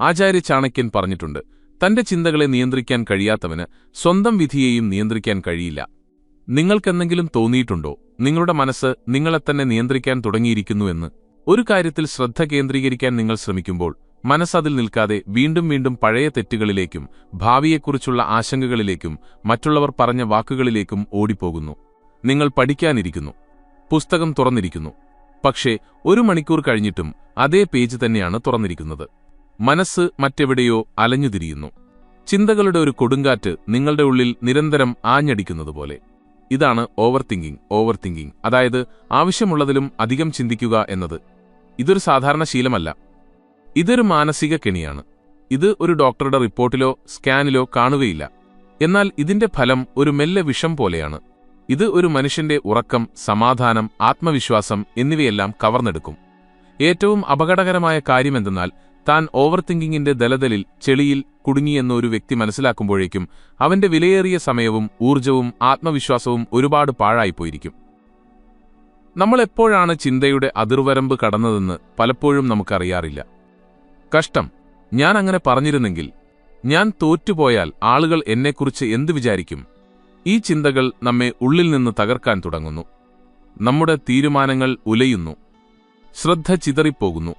ആചാര്യ ചാണക്യൻ പറഞ്ഞിട്ടുണ്ട് തന്റെ ചിന്തകളെ നിയന്ത്രിക്കാൻ കഴിയാത്തവന് സ്വന്തം വിധിയെയും നിയന്ത്രിക്കാൻ കഴിയില്ല. നിങ്ങൾക്കെന്തെങ്കിലും തോന്നിയിട്ടുണ്ടോ? നിങ്ങളുടെ മനസ്സ് നിങ്ങളെ തന്നെ നിയന്ത്രിക്കാൻ തുടങ്ങിയിരിക്കുന്നുവെന്ന് ഒരു കാര്യത്തിൽ ശ്രദ്ധ കേന്ദ്രീകരിക്കാൻ നിങ്ങൾ ശ്രമിക്കുമ്പോൾ മനസ്സതിൽ നിൽക്കാതെ വീണ്ടും വീണ്ടും പഴയ തെറ്റുകളിലേക്കും ഭാവിയെക്കുറിച്ചുള്ള ആശങ്കകളിലേക്കും മറ്റുള്ളവർ പറഞ്ഞ വാക്കുകളിലേക്കും ഓടിപ്പോകുന്നു. നിങ്ങൾ പഠിക്കാനിരിക്കുന്നു. പുസ്തകം തുറന്നിരിക്കുന്നു. പക്ഷേ ഒരു മണിക്കൂർ കഴിഞ്ഞിട്ടും അതേ പേജ് തന്നെയാണ് തുറന്നിരിക്കുന്നത്. മനസ്സ് മറ്റെവിടെയോ അലഞ്ഞുതിരിയുന്നു. ചിന്തകളുടെ ഒരു കൊടുങ്കാറ്റ് നിങ്ങളുടെ ഉള്ളിൽ നിരന്തരം ആഞ്ഞടിക്കുന്നതുപോലെ. ഇതാണ് ഓവർ തിങ്കിങ് ഓവർ തിങ്കിങ് അതായത് ആവശ്യമുള്ളതിലും അധികം ചിന്തിക്കുക എന്നത്. ഇതൊരു സാധാരണ ശീലമല്ല. ഇതൊരു മാനസിക കെണിയാണ്. ഇത് ഒരു ഡോക്ടറുടെ റിപ്പോർട്ടിലോ സ്കാനിലോ കാണുകയില്ല. എന്നാൽ ഇതിന്റെ ഫലം ഒരു മെല്ലെ വിഷം പോലെയാണ്. ഇത് ഒരു മനുഷ്യന്റെ ഉറക്കം സമാധാനം ആത്മവിശ്വാസം എന്നിവയെല്ലാം കവർന്നെടുക്കും. ഏറ്റവും അപകടകരമായ കാര്യമെന്തെന്നാൽ താൻ ഓവർ തിങ്കിങ്ങിന്റെ ദലതലിൽ ചെളിയിൽ കുടുങ്ങിയെന്ന ഒരു വ്യക്തി മനസ്സിലാക്കുമ്പോഴേക്കും അവന്റെ വിലയേറിയ സമയവും ഊർജവും ആത്മവിശ്വാസവും ഒരുപാട് പാഴായിപ്പോയിരിക്കും. നമ്മളെപ്പോഴാണ് ചിന്തയുടെ അതിർവരമ്പ് കടന്നതെന്ന് പലപ്പോഴും നമുക്കറിയാറില്ല. കഷ്ടം. ഞാൻ അങ്ങനെ പറഞ്ഞിരുന്നെങ്കിൽ ഞാൻ തോറ്റുപോയാൽ ആളുകൾ എന്നെക്കുറിച്ച് എന്ത് വിചാരിക്കും? ഈ ചിന്തകൾ നമ്മെ ഉള്ളിൽ നിന്ന് തകർക്കാൻ തുടങ്ങുന്നു. നമ്മുടെ തീരുമാനങ്ങൾ ഉലയുന്നു. ശ്രദ്ധ ചിതറിപ്പോകുന്നു.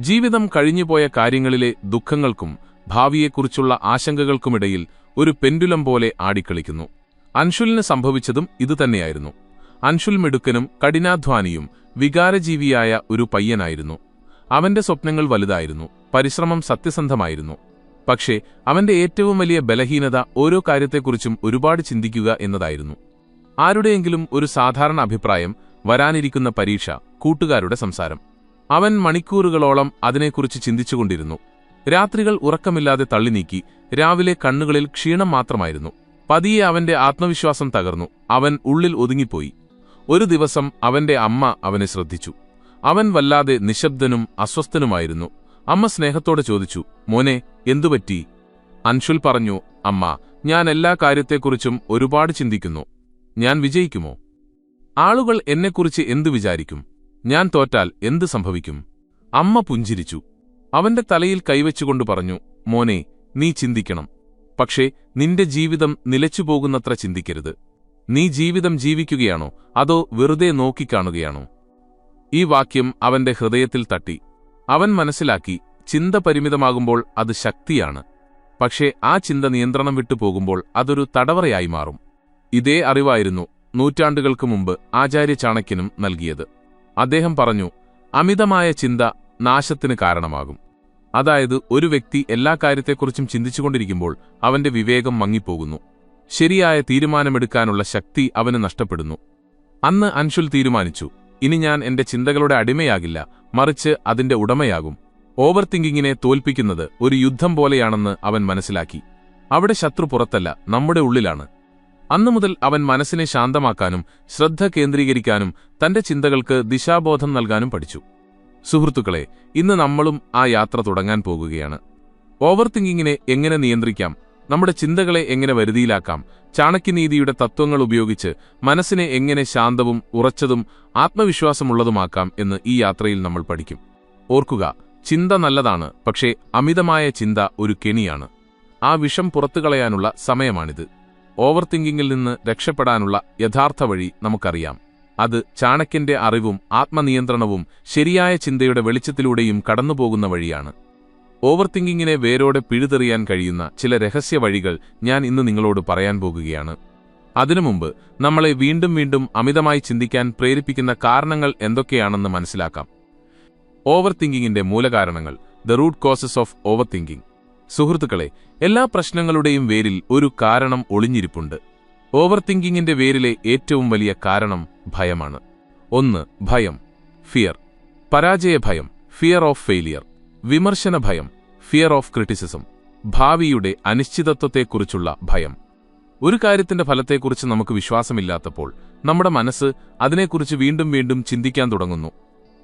ജീവിതം കഴിഞ്ഞുപോയ കാര്യങ്ങളിലെ ദുഃഖങ്ങൾക്കും ഭാവിയെക്കുറിച്ചുള്ള ആശങ്കകൾക്കുമിടയിൽ ഒരു പെൻഡുലം പോലെ ആടിക്കളിക്കുന്നു. അൻഷുലിന് സംഭവിച്ചതും ഇതുതന്നെയായിരുന്നു. അൻഷുൽ മിടുക്കനും കഠിനാധ്വാനിയും വികാരജീവിയായ ഒരു പയ്യനായിരുന്നു. അവന്റെ സ്വപ്നങ്ങൾ വലുതായിരുന്നു പരിശ്രമം സത്യസന്ധമായിരുന്നു. പക്ഷേ അവന്റെ ഏറ്റവും വലിയ ബലഹീനത ഓരോ കാര്യത്തെക്കുറിച്ചും ഒരുപാട് ചിന്തിക്കുക എന്നതായിരുന്നു. ആരുടെയെങ്കിലും ഒരു സാധാരണ അഭിപ്രായം വരാനിരിക്കുന്ന പരീക്ഷ കൂട്ടുകാരുടെ സംസാരം. അവൻ മണിക്കൂറുകളോളം അതിനെക്കുറിച്ച് ചിന്തിച്ചുകൊണ്ടിരുന്നു. രാത്രികൾ ഉറക്കമില്ലാതെ തള്ളിനീക്കി രാവിലെ കണ്ണുകളിൽ ക്ഷീണം മാത്രമായിരുന്നു. പതിയെ അവന്റെ ആത്മവിശ്വാസം തകർന്നു. അവൻ ഉള്ളിൽ ഒതുങ്ങിപ്പോയി. ഒരു ദിവസം അവന്റെ അമ്മ അവനെ ശ്രദ്ധിച്ചു. അവൻ വല്ലാതെ നിശബ്ദനും അസ്വസ്ഥനുമായിരുന്നു. അമ്മ സ്നേഹത്തോടെ ചോദിച്ചു മോനെ എന്തുപറ്റി? അൻഷുൽ പറഞ്ഞു അമ്മ ഞാൻ എല്ലാ കാര്യത്തെക്കുറിച്ചും ഒരുപാട് ചിന്തിക്കുന്നു. ഞാൻ വിജയിക്കുമോ? ആളുകൾ എന്നെക്കുറിച്ച് എന്തു വിചാരിക്കും? ഞാൻ തോറ്റാൽ എന്ത് സംഭവിക്കും? അമ്മ പുഞ്ചിരിച്ചു. അവന്റെ തലയിൽ കൈവച്ചുകൊണ്ട് പറഞ്ഞു മോനെ നീ ചിന്തിക്കണം. പക്ഷേ നിന്റെ ജീവിതം നിലച്ചുപോകുന്നത്ര ചിന്തിക്കരുത്. നീ ജീവിതം ജീവിക്കുകയാണോ? അതോ വെറുതെ നോക്കിക്കാണുകയാണോ? ഈ വാക്യം അവന്റെ ഹൃദയത്തിൽ തട്ടി. അവൻ മനസ്സിലാക്കി ചിന്ത പരിമിതമാകുമ്പോൾ അത് ശക്തിയാണ്. പക്ഷേ ആ ചിന്ത നിയന്ത്രണം വിട്ടുപോകുമ്പോൾ അതൊരു തടവറയായി മാറും. ഇതേ അറിവായിരുന്നു നൂറ്റാണ്ടുകൾക്ക് മുമ്പ് ആചാര്യ ചാണക്യനും നൽകിയത്. അദ്ദേഹം പറഞ്ഞു അമിതമായ ചിന്ത നാശത്തിന് കാരണമാകും. അതായത് ഒരു വ്യക്തി എല്ലാ കാര്യത്തെക്കുറിച്ചും ചിന്തിച്ചുകൊണ്ടിരിക്കുമ്പോൾ അവന്റെ വിവേകം മങ്ങിപ്പോകുന്നു. ശരിയായ തീരുമാനമെടുക്കാനുള്ള ശക്തി അവന് നഷ്ടപ്പെടുന്നു. അന്ന് അൻഷുൽ തീരുമാനിച്ചു ഇനി ഞാൻ എന്റെ ചിന്തകളുടെ അടിമയാകില്ല മറിച്ച് അതിന്റെ ഉടമയാകും. ഓവർ തിങ്കിങ്ങിനെ തോൽപ്പിക്കുന്നത് ഒരു യുദ്ധം പോലെയാണെന്ന് അവൻ മനസ്സിലാക്കി. അവിടെ ശത്രു പുറത്തല്ല നമ്മുടെ ഉള്ളിലാണ്. അന്നു മുതൽ അവൻ മനസ്സിനെ ശാന്തമാക്കാനും ശ്രദ്ധ കേന്ദ്രീകരിക്കാനും തന്റെ ചിന്തകൾക്ക് ദിശാബോധം നൽകാനും പഠിച്ചു. സുഹൃത്തുക്കളെ ഇന്ന് നമ്മളും ആ യാത്ര തുടങ്ങാൻ പോകുകയാണ്. ഓവർ തിങ്കിങ്ങിനെ എങ്ങനെ നിയന്ത്രിക്കാം? നമ്മുടെ ചിന്തകളെ എങ്ങനെ വരുതിയിലാക്കാം? ചാണക്യനീതിയുടെ തത്വങ്ങൾ ഉപയോഗിച്ച് മനസ്സിനെ എങ്ങനെ ശാന്തവും ഉറച്ചതും ആത്മവിശ്വാസമുള്ളതുമാക്കാം എന്ന് ഈ യാത്രയിൽ നമ്മൾ പഠിക്കും. ഓർക്കുക ചിന്ത നല്ലതാണ് പക്ഷേ അമിതമായ ചിന്ത ഒരു കെണിയാണ്. ആ വിഷം പുറത്തു കളയാനുള്ള സമയമാണിത്. ഓവർ തിങ്കിങ്ങിൽ നിന്ന് രക്ഷപ്പെടാനുള്ള യഥാർത്ഥ വഴി നമുക്കറിയാം. അത് ചാണക്യന്റെ അറിവും ആത്മനിയന്ത്രണവും ശരിയായ ചിന്തയുടെ വെളിച്ചത്തിലൂടെയും കടന്നുപോകുന്ന വഴിയാണ്. ഓവർ തിങ്കിങ്ങിനെ വേരോടെ പിഴുതെറിയാൻ കഴിയുന്ന ചില രഹസ്യ വഴികൾ ഞാൻ ഇന്ന് നിങ്ങളോട് പറയാൻ പോകുകയാണ്. അതിനു മുമ്പ് നമ്മളെ വീണ്ടും വീണ്ടും അമിതമായി ചിന്തിക്കാൻ പ്രേരിപ്പിക്കുന്ന കാരണങ്ങൾ എന്തൊക്കെയാണെന്ന് മനസ്സിലാക്കാം. ഓവർ തിങ്കിങ്ങിന്റെ മൂലകാരണങ്ങൾ the root causes of over thinking സുഹൃത്തുക്കളെ എല്ലാ പ്രശ്നങ്ങളുടെയും വേരിൽ ഒരു കാരണം ഒളിഞ്ഞിരിപ്പുണ്ട്. ഓവർ തിങ്കിങ്ങിന്റെ വേരിലെ ഏറ്റവും വലിയ കാരണം ഭയമാണ്. ഒന്ന് ഭയം ഫിയർ. പരാജയ ഭയം ഫിയർ ഓഫ് ഫെയിലിയർ. വിമർശന ഭയം ഫിയർ ഓഫ് ക്രിറ്റിസിസം. ഭാവിയുടെ അനിശ്ചിതത്വത്തെക്കുറിച്ചുള്ള ഭയം. ഒരു കാര്യത്തിന്റെ ഫലത്തെക്കുറിച്ച് നമുക്ക് വിശ്വാസമില്ലാത്തപ്പോൾ നമ്മുടെ മനസ്സ് അതിനെക്കുറിച്ച് വീണ്ടും വീണ്ടും ചിന്തിക്കാൻ തുടങ്ങുന്നു.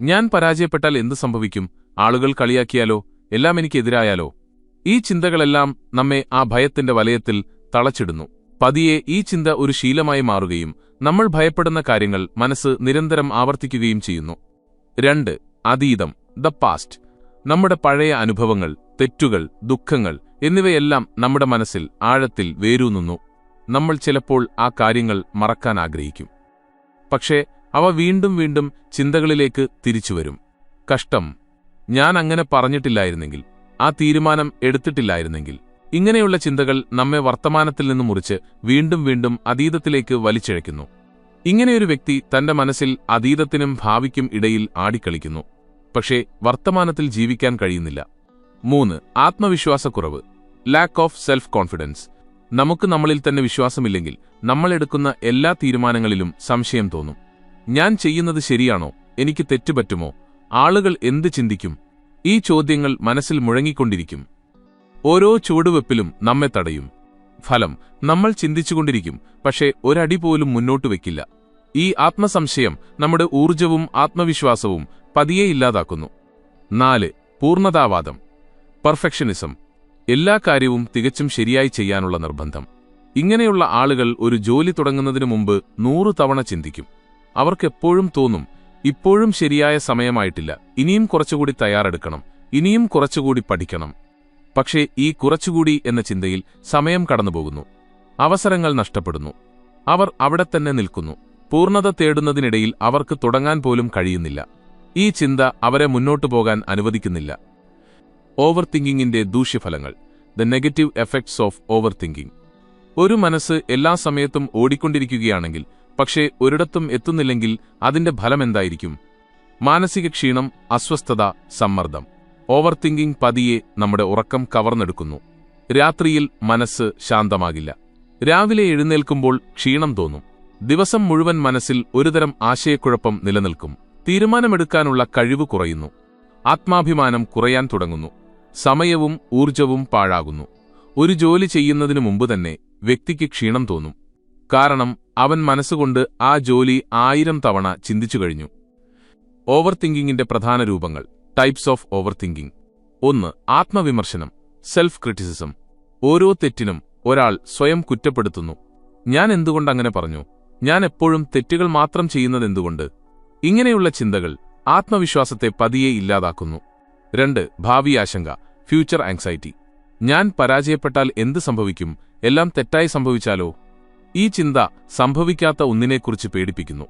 ഞാൻ പരാജയപ്പെട്ടാൽ എന്ത് സംഭവിക്കും? ആളുകൾ കളിയാക്കിയാലോ? എല്ലാം എനിക്കെതിരായാലോ? ഈ ചിന്തകളെല്ലാം നമ്മെ ആ ഭയത്തിന്റെ വലയത്തിൽ തളച്ചിടുന്നു. പതിയെ ഈ ചിന്ത ഒരു ശീലമായി മാറുകയും നമ്മൾ ഭയപ്പെടുന്ന കാര്യങ്ങൾ മനസ്സ് നിരന്തരം ആവർത്തിക്കുകയും ചെയ്യുന്നു. രണ്ട് അതീതം ദ പാസ്റ്റ്. നമ്മുടെ പഴയ അനുഭവങ്ങൾ തെറ്റുകൾ ദുഃഖങ്ങൾ എന്നിവയെല്ലാം നമ്മുടെ മനസ്സിൽ ആഴത്തിൽ വേരൂന്നുന്നു. നമ്മൾ ചിലപ്പോൾ ആ കാര്യങ്ങൾ മറക്കാൻ ആഗ്രഹിക്കും. പക്ഷേ അവ വീണ്ടും വീണ്ടും ചിന്തകളിലേക്ക് തിരിച്ചുവരും. കഷ്ടം. ഞാൻ അങ്ങനെ പറഞ്ഞിട്ടില്ലായിരുന്നെങ്കിൽ ആ തീരുമാനം എടുത്തിട്ടില്ലായിരുന്നെങ്കിൽ. ഇങ്ങനെയുള്ള ചിന്തകൾ നമ്മെ വർത്തമാനത്തിൽ നിന്ന് മുറിച്ച് വീണ്ടും വീണ്ടും അതീതത്തിലേക്ക് വലിച്ചിഴയ്ക്കുന്നു. ഇങ്ങനെയൊരു വ്യക്തി തന്റെ മനസ്സിൽ അതീതത്തിനും ഭാവിക്കും ഇടയിൽ ആടിക്കളിക്കുന്നു. പക്ഷേ വർത്തമാനത്തിൽ ജീവിക്കാൻ കഴിയുന്നില്ല. മൂന്ന് ആത്മവിശ്വാസക്കുറവ്. ലാക്ക് ഓഫ് സെൽഫ് കോൺഫിഡൻസ് നമുക്ക് നമ്മളിൽ തന്നെ വിശ്വാസമില്ലെങ്കിൽ നമ്മൾ എടുക്കുന്ന എല്ലാ തീരുമാനങ്ങളിലും സംശയം തോന്നും. ഞാൻ ചെയ്യുന്നത് ശരിയാണോ? എനിക്ക് തെറ്റുപറ്റുമോ ആളുകൾ എന്ത് ചിന്തിക്കും? ഈ ചോദ്യങ്ങൾ മനസ്സിൽ മുഴങ്ങിക്കൊണ്ടിരിക്കും. ഓരോ ചുവടുവെപ്പിലും നമ്മെ തടയും. ഫലം നമ്മൾ ചിന്തിച്ചുകൊണ്ടിരിക്കും പക്ഷേ ഒരടി പോലും മുന്നോട്ട് വയ്ക്കില്ല ഈ ആത്മസംശയം നമ്മുടെ ഊർജവും ആത്മവിശ്വാസവും പതിയെ ഇല്ലാതാക്കുന്നു. നാല് പൂർണതാവാദം. പെർഫെക്ഷനിസം. എല്ലാ കാര്യവും തികച്ചും ശരിയായി ചെയ്യാനുള്ള നിർബന്ധം. ഇങ്ങനെയുള്ള ആളുകൾ ഒരു ജോലി തുടങ്ങുന്നതിനു മുമ്പ് നൂറു തവണ ചിന്തിക്കും. അവർക്കെപ്പോഴും തോന്നും ഇപ്പോഴും ശരിയായ സമയമായിട്ടില്ല. ഇനിയും കുറച്ചുകൂടി തയ്യാറെടുക്കണം. ഇനിയും കുറച്ചുകൂടി പഠിക്കണം. പക്ഷേ ഈ കുറച്ചുകൂടി എന്ന ചിന്തയിൽ സമയം കടന്നുപോകുന്നു. അവസരങ്ങൾ നഷ്ടപ്പെടുന്നു. അവർ അവിടെ തന്നെ നിൽക്കുന്നു. പൂർണത തേടുന്നതിനിടയിൽ അവർക്ക് തുടങ്ങാൻ പോലും കഴിയുന്നില്ല. ഈ ചിന്ത അവരെ മുന്നോട്ടു പോകാൻ അനുവദിക്കുന്നില്ല. ഓവർ തിങ്കിങ്ങിന്റെ ദൂഷ്യഫലങ്ങൾ. The negative effects of over thinking ഒരു മനസ്സ് എല്ലാ സമയത്തും ഓടിക്കൊണ്ടിരിക്കുകയാണെങ്കിൽ പക്ഷേ ഒരിടത്തും എത്തുന്നില്ലെങ്കിൽ അതിന്റെ ഫലമെന്തായിരിക്കും? മാനസിക ക്ഷീണം അസ്വസ്ഥത സമ്മർദ്ദം. ഓവർ തിങ്കിങ് പതിയെ നമ്മുടെ ഉറക്കം കവർന്നെടുക്കുന്നു. രാത്രിയിൽ മനസ്സ് ശാന്തമാകില്ല. രാവിലെ എഴുന്നേൽക്കുമ്പോൾ ക്ഷീണം തോന്നും. ദിവസം മുഴുവൻ മനസ്സിൽ ഒരുതരം ആശയക്കുഴപ്പം നിലനിൽക്കും. തീരുമാനമെടുക്കാനുള്ള കഴിവ് കുറയുന്നു. ആത്മാഭിമാനം കുറയാൻ തുടങ്ങുന്നു. സമയവും ഊർജവും പാഴാകുന്നു. ഒരു ജോലി ചെയ്യുന്നതിനു മുമ്പ് തന്നെ വ്യക്തിക്ക് ക്ഷീണം തോന്നും. കാരണം അവൻ മനസ്സുകൊണ്ട് ആ ജോലി ആയിരം തവണ ചിന്തിച്ചു കഴിഞ്ഞു. ഓവർ തിങ്കിങ്ങിന്റെ പ്രധാന രൂപങ്ങൾ. ടൈപ്സ് ഓഫ് ഓവർ തിങ്കിങ് ഒന്ന് ആത്മവിമർശനം. സെൽഫ് ക്രിറ്റിസിസം ഓരോ തെറ്റിനും ഒരാൾ സ്വയം കുറ്റപ്പെടുത്തുന്നു. ഞാൻ എന്തുകൊണ്ടങ്ങനെ പറഞ്ഞു? ഞാൻ എപ്പോഴും തെറ്റുകൾ മാത്രം ചെയ്യുന്നതെന്തുകൊണ്ട് ഇങ്ങനെയുള്ള ചിന്തകൾ ആത്മവിശ്വാസത്തെ പതിയെ ഇല്ലാതാക്കുന്നു. രണ്ട് ഭാവി ആശങ്ക. Future anxiety. ഞാൻ പരാജയപ്പെട്ടാൽ എന്ത് സംഭവിക്കും? എല്ലാം തെറ്റായി സംഭവിച്ചാലോ? ഈ ചിന്ത സംഭവിക്കാത്ത ഒന്നിനെക്കുറിച്ച് പേടിപ്പിക്കുന്നു.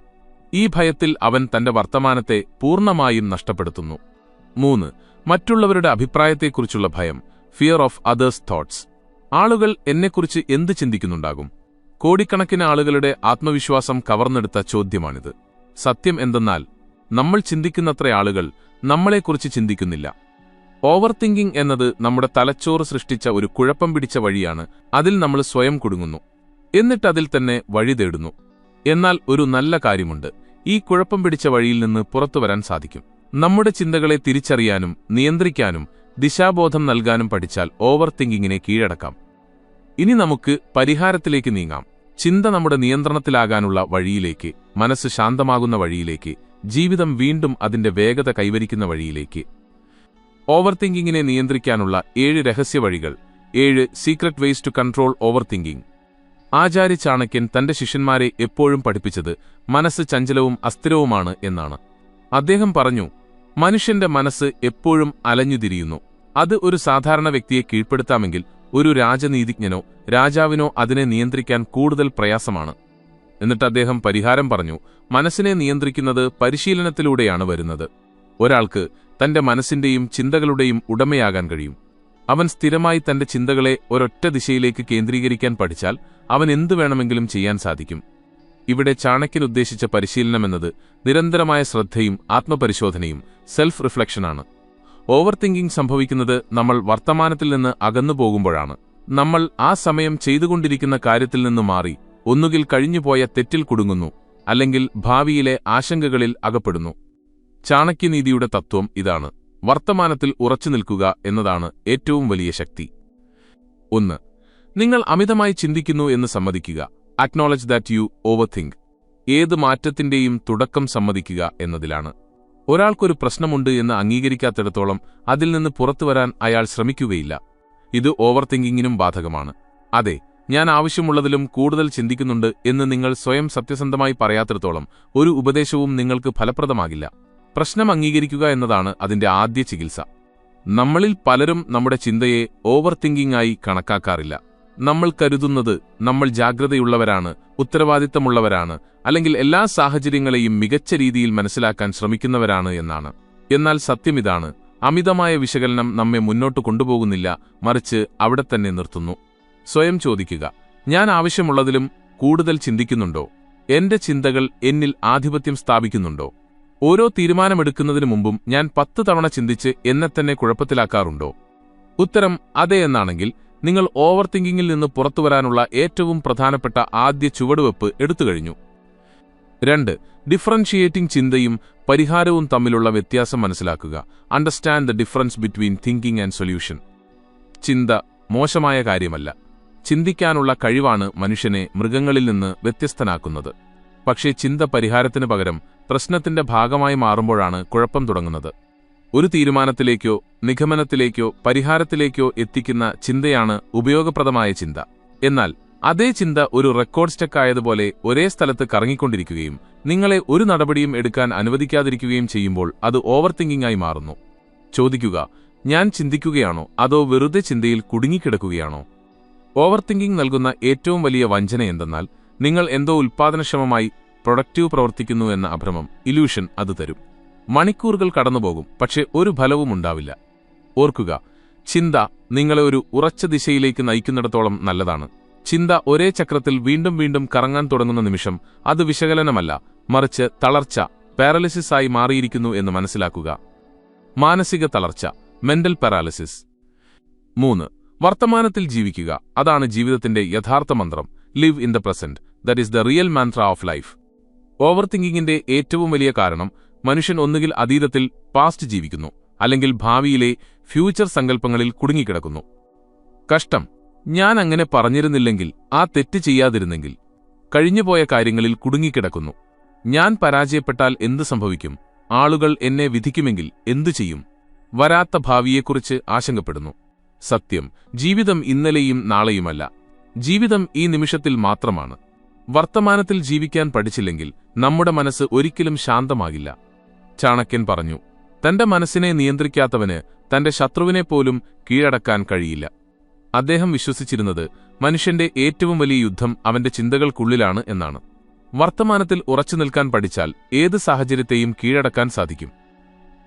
ഈ ഭയത്തിൽ അവൻ തന്റെ വർത്തമാനത്തെ പൂർണമായും നഷ്ടപ്പെടുത്തുന്നു. മൂന്ന് മറ്റുള്ളവരുടെ അഭിപ്രായത്തെക്കുറിച്ചുള്ള ഭയം ഫിയർ ഓഫ് അതേഴ്സ് തോട്ട്സ് ആളുകൾ എന്നെക്കുറിച്ച് എന്ത് ചിന്തിക്കുന്നുണ്ടാകും? കോടിക്കണക്കിന് ആളുകളുടെ ആത്മവിശ്വാസം കവർന്നെടുത്ത ചോദ്യമാണിത്. സത്യം എന്തെന്നാൽ നമ്മൾ ചിന്തിക്കുന്നത്ര ആളുകൾ നമ്മളെക്കുറിച്ച് ചിന്തിക്കുന്നില്ല. ഓവർ തിങ്കിംഗ് എന്നത് നമ്മുടെ തലച്ചോറ് സൃഷ്ടിച്ച ഒരു കുഴപ്പം പിടിച്ച വഴിയാണ് അതിൽ നമ്മൾ സ്വയം കുടുങ്ങുന്നു. എന്നിട്ടതിൽ തന്നെ വഴി തേടുന്നു. എന്നാൽ ഒരു നല്ല കാര്യമുണ്ട്. ഈ കുഴപ്പം പിടിച്ച വഴിയിൽ നിന്ന് പുറത്തു വരാൻ സാധിക്കും. നമ്മുടെ ചിന്തകളെ തിരിച്ചറിയാനും നിയന്ത്രിക്കാനും ദിശാബോധം നൽകാനും പഠിച്ചാൽ ഓവർ തിങ്കിങ്ങിനെ കീഴടക്കാം. ഇനി നമുക്ക് പരിഹാരത്തിലേക്ക് നീങ്ങാം. ചിന്ത നമ്മുടെ നിയന്ത്രണത്തിലാകാനുള്ള വഴിയിലേക്ക് മനസ്സ് ശാന്തമാകുന്ന വഴിയിലേക്ക് ജീവിതം വീണ്ടും അതിന്റെ വേഗത കൈവരിക്കുന്ന വഴിയിലേക്ക്. ഓവർ തിങ്കിങ്ങിനെ നിയന്ത്രിക്കാനുള്ള ഏഴ് രഹസ്യ വഴികൾ ഏഴ് secret ways to control over thinking Acharya Chanakyan തന്റെ ശിഷ്യന്മാരെ എപ്പോഴും പഠിപ്പിച്ചത് മനസ്സ് ചഞ്ചലവും അസ്ഥിരവുമാണ് എന്നാണ്. അദ്ദേഹം പറഞ്ഞു മനുഷ്യന്റെ മനസ്സ് എപ്പോഴും അലഞ്ഞുതിരിയുന്നു. അത് ഒരു സാധാരണ വ്യക്തിയെ കീഴ്പ്പെടുത്താമെങ്കിൽ ഒരു രാജനീതിജ്ഞനോ രാജാവിനോ അതിനെ നിയന്ത്രിക്കാൻ കൂടുതൽ പ്രയാസമാണ്. എന്നിട്ട് അദ്ദേഹം പരിഹാരം പറഞ്ഞു മനസ്സിനെ നിയന്ത്രിക്കുന്നത് പരിശീലനത്തിലൂടെയാണ് വരുന്നത്. ഒരാൾക്ക് തന്റെ മനസ്സിന്റെയും ചിന്തകളുടെയും ഉടമയാകാൻ കഴിയും. അവൻ സ്ഥിരമായി തന്റെ ചിന്തകളെ ഒരൊറ്റ ദിശയിലേക്ക് കേന്ദ്രീകരിക്കാൻ പഠിച്ചാൽ അവൻ എന്തു വേണമെങ്കിലും ചെയ്യാൻ സാധിക്കും. ഇവിടെ ചാണക്യൻ ഉദ്ദേശിച്ച പരിശീലനം പരിശീലനമെന്നത് നിരന്തരമായ ശ്രദ്ധയും ആത്മപരിശോധനയും സെൽഫ് റിഫ്ലക്ഷനാണ് ഓവർ തിങ്കിംഗ് സംഭവിക്കുന്നത് നമ്മൾ വർത്തമാനത്തിൽ നിന്ന് അകന്നു പോകുമ്പോഴാണ്. നമ്മൾ ആ സമയം ചെയ്തുകൊണ്ടിരിക്കുന്ന കാര്യത്തിൽ നിന്ന് മാറി ഒന്നുകിൽ കഴിഞ്ഞുപോയ തെറ്റിൽ കുടുങ്ങുന്നു അല്ലെങ്കിൽ ഭാവിയിലെ ആശങ്കകളിൽ അകപ്പെടുന്നു. ചാണക്യനീതിയുടെ തത്വം ഇതാണ്. വർത്തമാനത്തിൽ ഉറച്ചു നിൽക്കുക എന്നതാണ് ഏറ്റവും വലിയ ശക്തി. ഒന്ന് നിങ്ങൾ അമിതമായി ചിന്തിക്കുന്നു എന്ന് സമ്മതിക്കുക. Acknowledge that you over think ഏത് മാറ്റത്തിന്റെയും തുടക്കം സമ്മതിക്കുക എന്നതിലാണ്. ഒരാൾക്കൊരു പ്രശ്നമുണ്ട് എന്ന് അംഗീകരിക്കാത്തിടത്തോളം അതിൽ നിന്ന് പുറത്തു വരാൻ അയാൾ ശ്രമിക്കുകയില്ല. ഇത് ഓവർ തിങ്കിങ്ങിനും ബാധകമാണ്. അതെ ഞാൻ ആവശ്യമുള്ളതിലും കൂടുതൽ ചിന്തിക്കുന്നുണ്ട് എന്ന് നിങ്ങൾ സ്വയം സത്യസന്ധമായി പറയാത്തിടത്തോളം ഒരു ഉപദേശവും നിങ്ങൾക്ക് ഫലപ്രദമാകില്ല. പ്രശ്നം അംഗീകരിക്കുക എന്നതാണ് അതിന്റെ ആദ്യ ചികിത്സ. നമ്മളിൽ പലരും നമ്മുടെ ചിന്തയെ ഓവർ തിങ്കിംഗ് ആയി കണക്കാക്കാറില്ല. നമ്മൾ കരുതുന്നത് നമ്മൾ ജാഗ്രതയുള്ളവരാണ് ഉത്തരവാദിത്തമുള്ളവരാണ് അല്ലെങ്കിൽ എല്ലാ സാഹചര്യങ്ങളെയും മികച്ച രീതിയിൽ മനസ്സിലാക്കാൻ ശ്രമിക്കുന്നവരാണ് എന്നാണ്. എന്നാൽ സത്യം ഇതാണ് അമിതമായ വിശകലനം നമ്മെ മുന്നോട്ട് കൊണ്ടുപോകുന്നില്ല മറിച്ച് അവിടെ തന്നെ നിർത്തുന്നു. സ്വയം ചോദിക്കുക ഞാൻ ആവശ്യമുള്ളതിലും കൂടുതൽ ചിന്തിക്കുന്നുണ്ടോ? എന്റെ ചിന്തകൾ എന്നിൽ ആധിപത്യം സ്ഥാപിക്കുന്നുണ്ടോ? ഓരോ തീരുമാനമെടുക്കുന്നതിനു മുമ്പും ഞാൻ പത്ത് തവണ ചിന്തിച്ച് എന്നെ തന്നെ കുഴപ്പത്തിലാക്കാറുണ്ടോ? ഉത്തരം അതെ എന്നാണെങ്കിൽ നിങ്ങൾ ഓവർ തിങ്കിങ്ങിൽ നിന്ന് പുറത്തുവരാനുള്ള ഏറ്റവും പ്രധാനപ്പെട്ട ആദ്യ ചുവടുവെപ്പ് എടുത്തുകഴിഞ്ഞു. രണ്ട് ഡിഫറൻഷിയേറ്റിംഗ് ചിന്തയും പരിഹാരവും തമ്മിലുള്ള വ്യത്യാസം മനസ്സിലാക്കുക. Understand the difference between thinking and solution. ചിന്ത മോശമായ കാര്യമല്ല. ചിന്തിക്കാനുള്ള കഴിവാണ് മനുഷ്യനെ മൃഗങ്ങളിൽ നിന്ന് വ്യത്യസ്തനാക്കുന്നത്. പക്ഷേ ചിന്ത പരിഹാരത്തിന് പകരം പ്രശ്നത്തിന്റെ ഭാഗമായി മാറുമ്പോഴാണ് കുഴപ്പം തുടങ്ങുന്നത്. ഒരു തീരുമാനത്തിലേക്കോ നിഗമനത്തിലേക്കോ പരിഹാരത്തിലേക്കോ എത്തിക്കുന്ന ചിന്തയാണ് ഉപയോഗപ്രദമായ ചിന്ത. എന്നാൽ അതേ ചിന്ത ഒരു റെക്കോർഡ് സ്റ്റെക്കായതുപോലെ ഒരേ സ്ഥലത്ത് കറങ്ങിക്കൊണ്ടിരിക്കുകയും നിങ്ങളെ ഒരു നടപടിയും എടുക്കാൻ അനുവദിക്കാതിരിക്കുകയും ചെയ്യുമ്പോൾ അത് ഓവർ തിങ്കിങ്ങായി മാറുന്നു. ചോദിക്കുക ഞാൻ ചിന്തിക്കുകയാണോ അതോ വെറുതെ ചിന്തയിൽ കുടുങ്ങിക്കിടക്കുകയാണോ? ഓവർ തിങ്കിങ് നൽകുന്ന ഏറ്റവും വലിയ വഞ്ചന എന്തെന്നാൽ നിങ്ങൾ എന്തോ ഉൽപ്പാദനക്ഷമമായി പ്രൊഡക്റ്റീവ് പ്രവർത്തിക്കുന്നു എന്ന അഭ്രമം ഇല്യൂഷൻ അത് തരും. മണിക്കൂറുകൾ കടന്നുപോകും പക്ഷെ ഒരു ഫലവും ഉണ്ടാവില്ല. ഓർക്കുക ചിന്ത നിങ്ങളെ ഒരു ഉറച്ച ദിശയിലേക്ക് നയിക്കുന്നിടത്തോളം നല്ലതാണ്. ചിന്ത ഒരേ ചക്രത്തിൽ വീണ്ടും വീണ്ടും കറങ്ങാൻ തുടങ്ങുന്ന നിമിഷം അത് വിശകലനമല്ല മറിച്ച് തളർച്ച പാരലിസിസ് ആയി മാറിയിരിക്കുന്നു എന്ന് മനസ്സിലാക്കുക. മാനസിക തളർച്ച മെന്റൽ പാരാലിസിസ് മൂന്ന് വർത്തമാനത്തിൽ ജീവിക്കുക. അതാണ് ജീവിതത്തിന്റെ യഥാർത്ഥ മന്ത്രം. Live in the present that is the real mantra of life over തിങ്കിങ്ങിന്റെ ഏറ്റവും വലിയ കാരണം മനുഷ്യൻ ഒന്നുകിൽ അതീതത്തിൽ പാസ്റ്റ് ജീവിക്കുന്നു അല്ലെങ്കിൽ ഭാവിയിലെ ഫ്യൂച്ചർ സങ്കല്പങ്ങളിൽ കുടുങ്ങിക്കിടക്കുന്നു. കഷ്ടം. ഞാൻ അങ്ങനെ പറഞ്ഞിരുന്നില്ലെങ്കിൽ ആ തെറ്റ് ചെയ്യാതിരുന്നെങ്കിൽ കഴിഞ്ഞുപോയ കാര്യങ്ങളിൽ കുടുങ്ങിക്കിടക്കുന്നു. ഞാൻ പരാജയപ്പെട്ടാൽ എന്തു സംഭവിക്കും? ആളുകൾ എന്നെ വിധിക്കുമെങ്കിൽ എന്തു ചെയ്യും? വരാത്ത ഭാവിയെക്കുറിച്ച് ആശങ്കപ്പെടുന്നു. സത്യം. ജീവിതം ഇന്നലെയും നാളെയുമല്ല. ജീവിതം ഈ നിമിഷത്തിൽ മാത്രമാണ്. വർത്തമാനത്തിൽ ജീവിക്കാൻ പഠിച്ചില്ലെങ്കിൽ നമ്മുടെ മനസ്സ് ഒരിക്കലും ശാന്തമാകില്ല. ചാണക്യൻ പറഞ്ഞു തന്റെ മനസ്സിനെ നിയന്ത്രിക്കാത്തവന് തന്റെ ശത്രുവിനെപ്പോലും കീഴടക്കാൻ കഴിയില്ല. അദ്ദേഹം വിശ്വസിച്ചിരുന്നത് മനുഷ്യന്റെ ഏറ്റവും വലിയ യുദ്ധം അവന്റെ ചിന്തകൾക്കുള്ളിലാണ് എന്നാണ്. വർത്തമാനത്തിൽ ഉറച്ചു നിൽക്കാൻ പഠിച്ചാൽ ഏത് സാഹചര്യത്തെയും കീഴടക്കാൻ സാധിക്കും.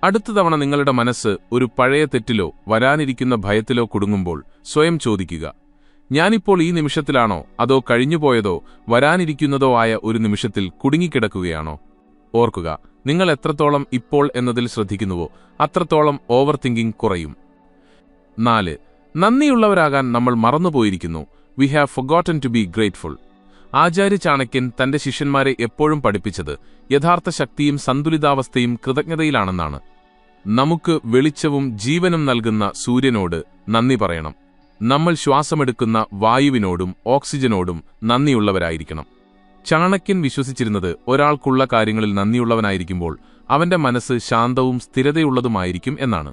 അടുത്ത തവണ നിങ്ങളുടെ മനസ്സ് ഒരു പഴയ തെറ്റിലോ വരാനിരിക്കുന്ന ഭയത്തിലോ കുടുങ്ങുമ്പോൾ സ്വയം ചോദിക്കുക ഞാനിപ്പോൾ ഈ നിമിഷത്തിലാണോ അതോ കഴിഞ്ഞുപോയതോ വരാനിരിക്കുന്നതോ ആയ ഒരു നിമിഷത്തിൽ കുടുങ്ങിക്കിടക്കുകയാണോ? ഓർക്കുക നിങ്ങൾ എത്രത്തോളം ഇപ്പോൾ എന്നതിൽ ശ്രദ്ധിക്കുന്നുവോ അത്രത്തോളം ഓവർ തിങ്കിംഗ് കുറയും. നാല് നന്ദിയുള്ളവരാകാൻ നമ്മൾ മറന്നുപോയിരിക്കുന്നു. We have forgotten to be grateful Acharya Chanakyan തന്റെ ശിഷ്യന്മാരെ എപ്പോഴും പഠിപ്പിച്ചത് യഥാർത്ഥ ശക്തിയും സന്തുലിതാവസ്ഥയും കൃതജ്ഞതയിലാണെന്നാണ്. നമുക്ക് വെളിച്ചവും ജീവനും നൽകുന്ന സൂര്യനോട് നന്ദി പറയണം. നമ്മൾ ശ്വാസമെടുക്കുന്ന വായുവിനോടും ഓക്സിജനോടും നന്ദിയുള്ളവരായിരിക്കണം. ചാണക്യൻ വിശ്വസിച്ചിരുന്നത് ഒരാൾക്കുള്ള കാര്യങ്ങളിൽ നന്ദിയുള്ളവനായിരിക്കുമ്പോൾ അവന്റെ മനസ്സ് ശാന്തവും സ്ഥിരതയുള്ളതുമായിരിക്കും എന്നാണ്.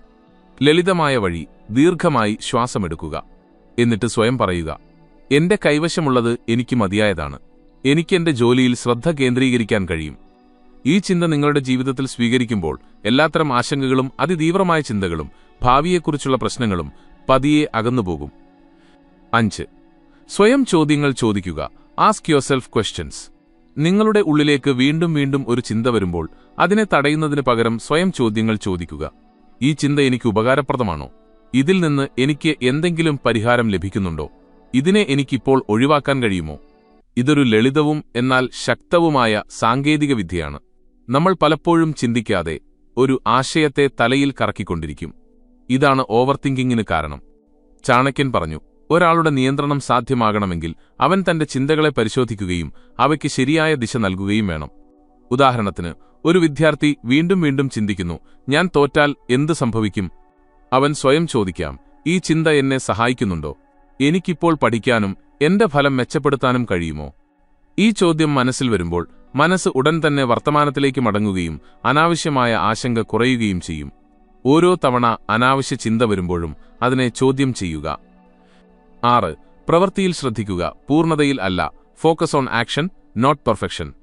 ലളിതമായ വഴി ദീർഘമായി ശ്വാസമെടുക്കുക. എന്നിട്ട് സ്വയം പറയുക എന്റെ കൈവശമുള്ളത് എനിക്ക് മതിയായതാണ്. എനിക്കെന്റെ ജോലിയിൽ ശ്രദ്ധ കേന്ദ്രീകരിക്കാൻ കഴിയും. ഈ ചിന്ത നിങ്ങളുടെ ജീവിതത്തിൽ സ്വീകരിക്കുമ്പോൾ എല്ലാത്തരം ആശങ്കകളും അതിതീവ്രമായ ചിന്തകളും ഭാവിയെക്കുറിച്ചുള്ള പ്രശ്നങ്ങളും പതിയെ അകന്നുപോകും. അഞ്ച് സ്വയം ചോദ്യങ്ങൾ ചോദിക്കുക ആസ്ക് യുവർ സെൽഫ് ക്വസ്റ്റ്യൻസ് നിങ്ങളുടെ ഉള്ളിലേക്ക് വീണ്ടും വീണ്ടും ഒരു ചിന്ത വരുമ്പോൾ അതിനെ തടയുന്നതിന് പകരം സ്വയം ചോദ്യങ്ങൾ ചോദിക്കുക. ഈ ചിന്ത എനിക്ക് ഉപകാരപ്രദമാണോ? ഇതിൽ നിന്ന് എനിക്ക് എന്തെങ്കിലും പരിഹാരം ലഭിക്കുന്നുണ്ടോ? ഇതിനെ എനിക്കിപ്പോൾ ഒഴിവാക്കാൻ കഴിയുമോ? ഇതൊരു ലളിതവും എന്നാൽ ശക്തവുമായ സാങ്കേതിക വിദ്യയാണ്. നമ്മൾ പലപ്പോഴും ചിന്തിക്കാതെ ഒരു ആശയത്തെ തലയിൽ കറക്കിക്കൊണ്ടിരിക്കും. ഇതാണ് ഓവർ തിങ്കിങ്ങിന് കാരണം. ചാണക്യൻ പറഞ്ഞു ഒരാളുടെ നിയന്ത്രണം സാധ്യമാകണമെങ്കിൽ അവൻ തന്റെ ചിന്തകളെ പരിശോധിക്കുകയും അവയ്ക്ക് ശരിയായ ദിശ നൽകുകയും വേണം. ഉദാഹരണത്തിന് ഒരു വിദ്യാർത്ഥി വീണ്ടും വീണ്ടും ചിന്തിക്കുന്നു ഞാൻ തോറ്റാൽ എന്ത് സംഭവിക്കും? അവൻ സ്വയം ചോദിക്കാം ഈ ചിന്ത എന്നെ സഹായിക്കുന്നുണ്ടോ? എനിക്കിപ്പോൾ പഠിക്കാനും എന്റെ ഫലം മെച്ചപ്പെടുത്താനും കഴിയുമോ? ഈ ചോദ്യം മനസ്സിൽ വരുമ്പോൾ മനസ്സ് ഉടൻ തന്നെ വർത്തമാനത്തിലേക്ക് മടങ്ങുകയും അനാവശ്യമായ ആശങ്ക കുറയുകയും ചെയ്യും. ഓരോ തവണ അനാവശ്യ ചിന്ത വരുമ്പോഴും അതിനെ ചോദ്യം ചെയ്യുക. ആറ്. പ്രവൃത്തിയിൽ ശ്രദ്ധിക്കുക. പൂർണതയിൽ അല്ല. Focus on action not perfection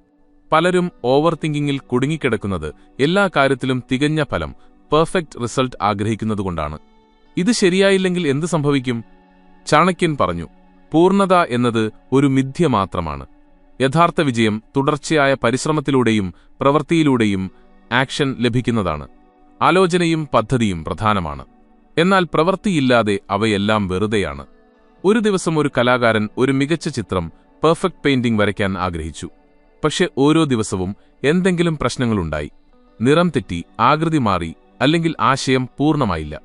പലരും ഓവർ തിങ്കിങ്ങിൽ കുടുങ്ങിക്കിടക്കുന്നത് എല്ലാ കാര്യത്തിലും തികഞ്ഞ ഫലം പെർഫെക്റ്റ് റിസൾട്ട് ആഗ്രഹിക്കുന്നതുകൊണ്ടാണ്. ഇത് ശരിയായില്ലെങ്കിൽ എന്ത് സംഭവിക്കും? ചാണക്യൻ പറഞ്ഞു പൂർണത എന്നത് ഒരു മിഥ്യ മാത്രമാണ്. യഥാർത്ഥ വിജയം തുടർച്ചയായ പരിശ്രമത്തിലൂടെയും പ്രവൃത്തിയിലൂടെയും ആക്ഷൻ ലഭിക്കുന്നതാണ്. ആലോചനയും പദ്ധതിയും പ്രധാനമാണ്. എന്നാൽ പ്രവൃത്തിയില്ലാതെ അവയെല്ലാം വെറുതെയാണ്. ഒരു ദിവസം ഒരു കലാകാരൻ ഒരു മികച്ച ചിത്രം പെർഫെക്റ്റ് പെയിന്റിംഗ് വരയ്ക്കാൻ ആഗ്രഹിച്ചു. പക്ഷെ ഓരോ ദിവസവും എന്തെങ്കിലും പ്രശ്നങ്ങളുണ്ടായി. നിറം തെറ്റി ആകൃതി മാറി അല്ലെങ്കിൽ ആശയം പൂർണമായില്ല.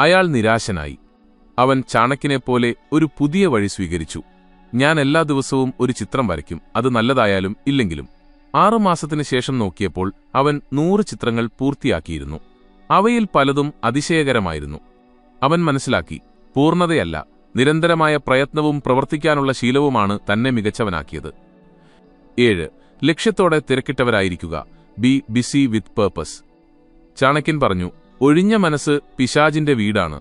അയാൾ നിരാശനായി. അവൻ ചാണക്കിനെപ്പോലെ ഒരു പുതിയ വഴി സ്വീകരിച്ചു. ഞാൻ എല്ലാ ദിവസവും ഒരു ചിത്രം വരയ്ക്കും അത് നല്ലതായാലും ഇല്ലെങ്കിലും. ആറുമാസത്തിനു ശേഷം നോക്കിയപ്പോൾ അവൻ നൂറ് ചിത്രങ്ങൾ പൂർത്തിയാക്കിയിരുന്നു. അവയിൽ പലതും അതിശയകരമായിരുന്നു. അവൻ മനസ്സിലാക്കി പൂർണതയല്ല നിരന്തരമായ പ്രയത്നവും പ്രവർത്തിക്കാനുള്ള ശീലവുമാണ് തന്നെ മികച്ചവനാക്കിയത്. ഏഴ്. ലക്ഷ്യത്തോടെ തിരക്കിട്ടവരായിരിക്കുക. Be busy with purpose. Chanakyan പറഞ്ഞു ഒഴിഞ്ഞ മനസ്സ് പിശാജിന്റെ വീടാണ്.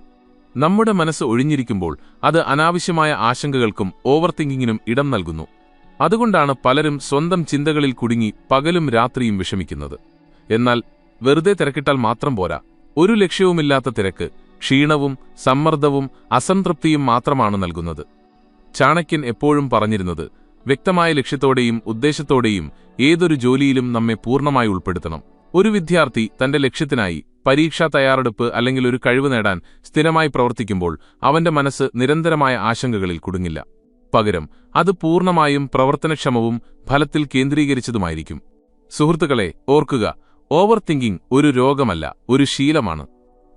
നമ്മുടെ മനസ്സ് ഒഴിഞ്ഞിരിക്കുമ്പോൾ അത് അനാവശ്യമായ ആശങ്കകൾക്കും ഓവർ തിങ്കിങ്ങിനും ഇടം നൽകുന്നു. അതുകൊണ്ടാണ് പലരും സ്വന്തം ചിന്തകളിൽ കുടുങ്ങി പകലും രാത്രിയും വിഷമിക്കുന്നത്. എന്നാൽ വെറുതെ തിരക്കിട്ടാൽ മാത്രം പോരാ. ഒരു ലക്ഷ്യവുമില്ലാത്ത തിരക്ക് ക്ഷീണവും സമ്മർദ്ദവും അസംതൃപ്തിയും മാത്രമാണ് നൽകുന്നത്. ചാണക്യൻ എപ്പോഴും പറഞ്ഞിരുന്നത് വ്യക്തമായ ലക്ഷ്യത്തോടെയും ഉദ്ദേശത്തോടെയും ഏതൊരു ജോലിയിലും നമ്മെ പൂർണമായി ഉൾപ്പെടുത്തണം. ഒരു വിദ്യാർത്ഥി തന്റെ ലക്ഷ്യത്തിനായി പരീക്ഷാ തയ്യാറെടുപ്പ് അല്ലെങ്കിൽ ഒരു കഴിവ് നേടാൻ സ്ഥിരമായി പ്രവർത്തിക്കുമ്പോൾ അവന്റെ മനസ്സ് നിരന്തരമായ ആശങ്കകളിൽ കുടുങ്ങില്ല. പകരം അത് പൂർണമായും പ്രവർത്തനക്ഷമവും ഫലത്തിൽ കേന്ദ്രീകരിച്ചതുമായിരിക്കും. സുഹൃത്തുക്കളെ ഓർക്കുക ഓവർ തിങ്കിംഗ് ഒരു രോഗമല്ല ഒരു ശീലമാണ്.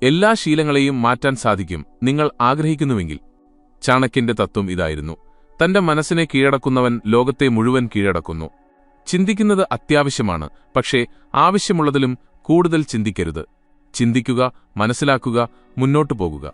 എല്ലാ ശീലങ്ങളെയും മാറ്റാൻ സാധിക്കും നിങ്ങൾ ആഗ്രഹിക്കുന്നുവെങ്കിൽ. ചാണക്യന്റെ തത്വം ഇതായിരുന്നു. തന്റെ മനസ്സിനെ കീഴടക്കുന്നവൻ ലോകത്തെ മുഴുവൻ കീഴടക്കുന്നു. ചിന്തിക്കുന്നത് അത്യാവശ്യമാണ് പക്ഷേ ആവശ്യമുള്ളതിലും കൂടുതൽ ചിന്തിക്കരുത്. ചിന്തിക്കുക മനസ്സിലാക്കുക മുന്നോട്ടു പോകുക.